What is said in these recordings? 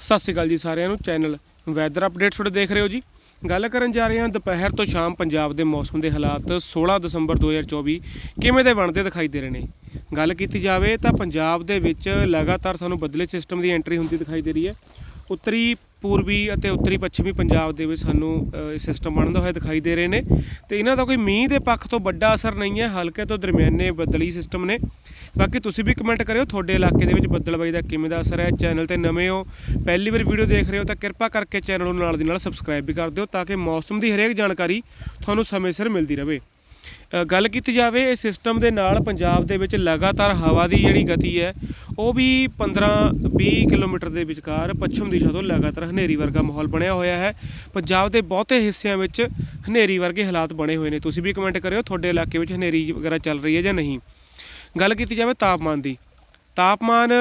ਸਤਿ ਸ਼੍ਰੀ ਅਕਾਲ ਜੀ ਸਾਰਿਆਂ ਨੂੰ ਚੈਨਲ ਵੈਦਰ ਅਪਡੇਟ ਤੁਹਾਡੇ ਦੇਖ ਰਹੇ ਹੋ ਜੀ। ਗੱਲ ਕਰਨ ਜਾ ਰਹੇ ਹਾਂ ਦੁਪਹਿਰ ਤੋਂ ਸ਼ਾਮ ਪੰਜਾਬ ਦੇ ਮੌਸਮ ਦੇ ਹਾਲਾਤ 16 ਦਸੰਬਰ 2024 ਕਿਵੇਂ ਦੇ ਬਣਦੇ ਦਿਖਾਈ ਦੇ ਰਹੇ ਨੇ। ਗੱਲ ਕੀਤੀ ਜਾਵੇ ਤਾਂ ਪੰਜਾਬ ਦੇ ਵਿੱਚ ਲਗਾਤਾਰ ਸਾਨੂੰ ਬਦਲੇ ਸਿਸਟਮ ਦੀ ਐਂਟਰੀ ਹੁੰਦੀ ਦਿਖਾਈ ਦੇ ਰਹੀ ਹੈ। ਉੱਤਰੀ ਪੂਰਬੀ ਅਤੇ ਉੱਤਰੀ ਪੱਛਮੀ ਪੰਜਾਬ ਦੇ ਵਿੱਚ ਸਾਨੂੰ ਇਹ ਸਿਸਟਮ ਬਣਦਾ ਹੋਇਆ ਦਿਖਾਈ ਦੇ ਰਹੇ ਨੇ। ਤੇ ਇਹਨਾਂ ਦਾ ਕੋਈ ਮੀਂਹ ਦੇ ਪੱਖ ਤੋਂ ਵੱਡਾ ਅਸਰ ਨਹੀਂ ਹੈ, ਹਲਕੇ ਤੋਂ ਦਰਮਿਆਨੇ ਬੱਦਲੀ ਸਿਸਟਮ ਨੇ। ਬਾਕੀ ਤੁਸੀਂ ਵੀ ਕਮੈਂਟ ਕਰਿਓ, ਤੁਹਾਡੇ ਇਲਾਕੇ ਦੇ ਵਿੱਚ ਬੱਦਲਬਾਈ ਦਾ ਕਿਵੇਂ ਦਾ ਅਸਰ ਹੈ? ਚੈਨਲ ਤੇ ਨਵੇਂ ਹੋ, ਪਹਿਲੀ ਵਾਰ ਵੀਡੀਓ ਦੇਖ ਰਹੇ ਹੋ ਤਾਂ ਕਿਰਪਾ ਕਰਕੇ ਚੈਨਲ ਨੂੰ ਨਾਲ ਦੀ ਨਾਲ ਸਬਸਕ੍ਰਾਈਬ ਵੀ ਕਰ ਦਿਓ ਤਾਂ ਕਿ ਮੌਸਮ ਦੀ ਹਰੇਕ ਜਾਣਕਾਰੀ ਤੁਹਾਨੂੰ ਸਮੇਂ ਸਿਰ ਮਿਲਦੀ ਰਹੇ। ਗੱਲ ਕੀਤੀ ਜਾਵੇ, ਇਹ ਸਿਸਟਮ ਦੇ ਨਾਲ ਪੰਜਾਬ ਦੇ ਵਿੱਚ ਲਗਾਤਾਰ ਹਵਾ ਦੀ ਜਿਹੜੀ ਗਤੀ ਹੈ, ਉਹ ਵੀ 15-20 ਕਿਲੋਮੀਟਰ ਦੇ ਵਿਚਕਾਰ ਪੱਛਮ ਦਿਸ਼ਾ ਤੋਂ ਲਗਾਤਾਰ ਹਨੇਰੀ ਵਰਗਾ ਮਾਹੌਲ ਬਣਿਆ ਹੋਇਆ ਹੈ। ਪੰਜਾਬ ਦੇ ਬਹੁਤੇ ਹਿੱਸਿਆਂ ਵਿੱਚ ਹਨੇਰੀ ਵਰਗੇ ਹਾਲਾਤ ਬਣੇ ਹੋਏ ਨੇ। ਤੁਸੀਂ ਵੀ ਕਮੈਂਟ ਕਰਿਓ, ਤੁਹਾਡੇ ਇਲਾਕੇ ਵਿੱਚ ਹਨੇਰੀ ਵਗੈਰਾ ਚੱਲ ਰਹੀ ਹੈ ਜਾਂ ਨਹੀਂ? ਗੱਲ ਕੀਤੀ ਜਾਵੇ ਤਾਪਮਾਨ ਦੀ। ਤਾਪਮਾਨ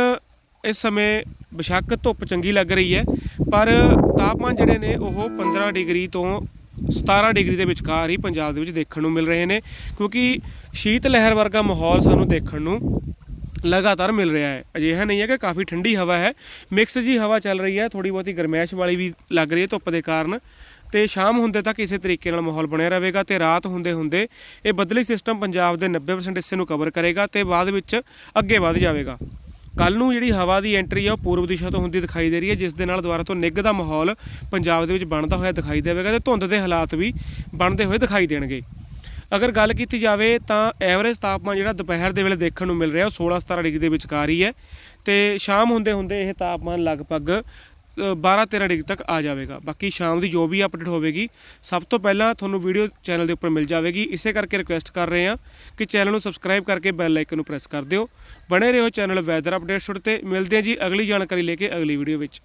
ਇਸ ਸਮੇਂ ਬੇਸ਼ੱਕ ਧੁੱਪ ਚੰਗੀ ਲੱਗ ਰਹੀ ਹੈ, ਪਰ ਤਾਪਮਾਨ ਜਿਹੜੇ ਨੇ ਉਹ 15 ਡਿਗਰੀ ਤੋਂ 17 ਡਿਗਰੀ ਦੇ ਵਿਚਕਾਰ ਹੀ ਪੰਜਾਬ ਦੇ ਵਿੱਚ ਦੇਖਣ ਨੂੰ ਮਿਲ ਰਹੇ ਨੇ, ਕਿਉਂਕਿ ਸ਼ੀਤ ਲਹਿਰ ਵਰਗਾ ਮਾਹੌਲ ਸਾਨੂੰ ਦੇਖਣ ਨੂੰ ਲਗਾਤਾਰ ਮਿਲ ਰਿਹਾ ਹੈ। ਅਜਿਹਾ ਨਹੀਂ ਹੈ ਕਿ ਕਾਫੀ ਠੰਡੀ ਹਵਾ ਹੈ ਮਿਕਸ ਜੀ ਹਵਾ ਚੱਲ ਰਹੀ ਹੈ ਥੋੜੀ ਬਹੁਤੀ ਗਰਮੈਸ਼ ਵਾਲੀ ਵੀ ਲੱਗ ਰਹੀ ਹੈ ਧੁੱਪ ਦੇ ਕਾਰਨ ਤੇ ਸ਼ਾਮ ਹੁੰਦੇ ਤੱਕ ਇਸੇ ਤਰੀਕੇ ਨਾਲ ਮਾਹੌਲ ਬਣਿਆ ਰਹੇਗਾ ਤੇ ਰਾਤ ਹੁੰਦੇ ਹੁੰਦੇ ਇਹ ਬਦਲੀ ਸਿਸਟਮ ਪੰਜਾਬ ਦੇ 90% ਹਿੱਸੇ ਨੂੰ ਕਵਰ ਕਰੇਗਾ ਤੇ ਬਾਅਦ ਵਿੱਚ ਅੱਗੇ ਵਧ ਜਾਵੇਗਾ। ਕੱਲ ਨੂੰ ਜਿਹੜੀ ਹਵਾ ਦੀ ਐਂਟਰੀ ਹੈ ਉਹ ਪੂਰਬ ਦਿਸ਼ਾ ਤੋਂ ਹੁੰਦੀ ਦਿਖਾਈ ਦੇ ਰਹੀ ਹੈ, ਜਿਸ ਦੇ ਨਾਲ ਦੁਬਾਰਾ ਤੋਂ ਨਿੱਘ ਦਾ ਮਾਹੌਲ ਪੰਜਾਬ ਦੇ ਵਿੱਚ ਬਣਦਾ ਹੋਇਆ ਦਿਖਾਈ ਦੇਵੇਗਾ ਤੇ ਧੁੰਦ ਦੇ ਹਾਲਾਤ ਵੀ ਬਣਦੇ ਹੋਏ ਦਿਖਾਈ ਦੇਣਗੇ। ਅਗਰ ਗੱਲ ਕੀਤੀ ਜਾਵੇ ਤਾਂ ਐਵਰੇਜ ਤਾਪਮਾਨ ਜਿਹੜਾ ਦੁਪਹਿਰ ਦੇ ਵੇਲੇ ਦੇਖਣ ਨੂੰ ਮਿਲ ਰਿਹਾ, ਉਹ 16-17 ਡਿਗਰੀ ਦੇ ਵਿਚਕਾਰ ਹੀ ਹੈ ਤੇ ਸ਼ਾਮ ਹੁੰਦੇ ਹੁੰਦੇ ਇਹ ਤਾਪਮਾਨ ਲਗਭਗ 12-13 ਡਿਗਰੀ ਤੱਕ ਆ ਜਾਵੇਗਾ। ਬਾਕੀ ਸ਼ਾਮ ਦੀ ਜੋ ਵੀ ਅਪਡੇਟ ਹੋਵੇਗੀ, ਸਭ ਤੋਂ ਪਹਿਲਾਂ ਤੁਹਾਨੂੰ ਵੀਡੀਓ ਚੈਨਲ ਦੇ ਉੱਪਰ ਮਿਲ ਜਾਵੇਗੀ। ਇਸੇ ਕਰਕੇ ਰਿਕੁਐਸਟ ਕਰ ਰਹੇ ਹਾਂ ਕਿ ਚੈਨਲ ਨੂੰ ਸਬਸਕ੍ਰਾਈਬ ਕਰਕੇ ਬੈਲ ਆਈਕਨ ਨੂੰ ਪ੍ਰੈਸ ਕਰ ਦਿਓ। ਬਣੇ ਰਹੋ ਚੈਨਲ ਵੈਦਰ ਅਪਡੇਟਸ ਤੇ। ਮਿਲਦੇ ਹਾਂ ਜੀ ਅਗਲੀ ਜਾਣਕਾਰੀ ਲੈ ਕੇ ਅਗਲੀ ਵੀਡੀਓ ਵਿੱਚ।